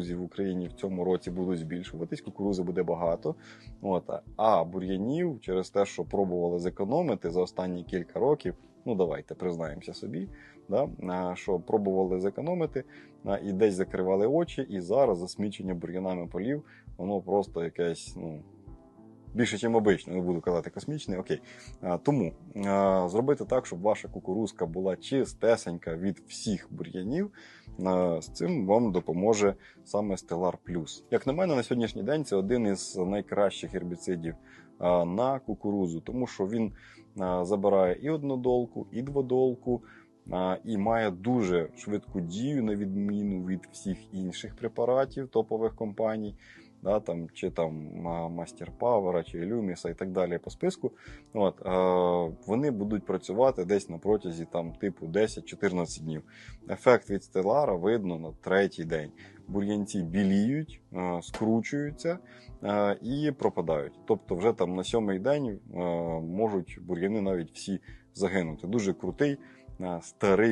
в Україні в цьому році будуть збільшуватись, кукурузи буде багато. От, а- бур'янів через те, що пробували зекономити за останні кілька років, ну давайте признаємося собі, да, що пробували зекономити і десь закривали очі, і зараз засмічення бур'янами полів, воно просто якесь, ну. Більше, ніж обично, не буду казати космічний, окей. Тому зробити так, щоб ваша кукурузка була чистесенька від всіх бур'янів. з цим вам допоможе саме Stellar Plus. Як на мене, на сьогоднішній день це один із найкращих гербіцидів на кукурузу, тому що він забирає і однодолку, і дводолку, і має дуже швидку дію, на відміну від всіх інших препаратів топових компаній. Да, там, чи там а, Master Power, чи Lumisa і так далі по списку. От, е, вони будуть працювати десь на протязі там, типу 10-14 днів. Ефект від стелара видно на третій день. Бур'янці біліють, е, скручуються е, і пропадають. Тобто, вже там на сьомий день е, можуть бур'яни навіть всі загинути. Дуже крутий, старий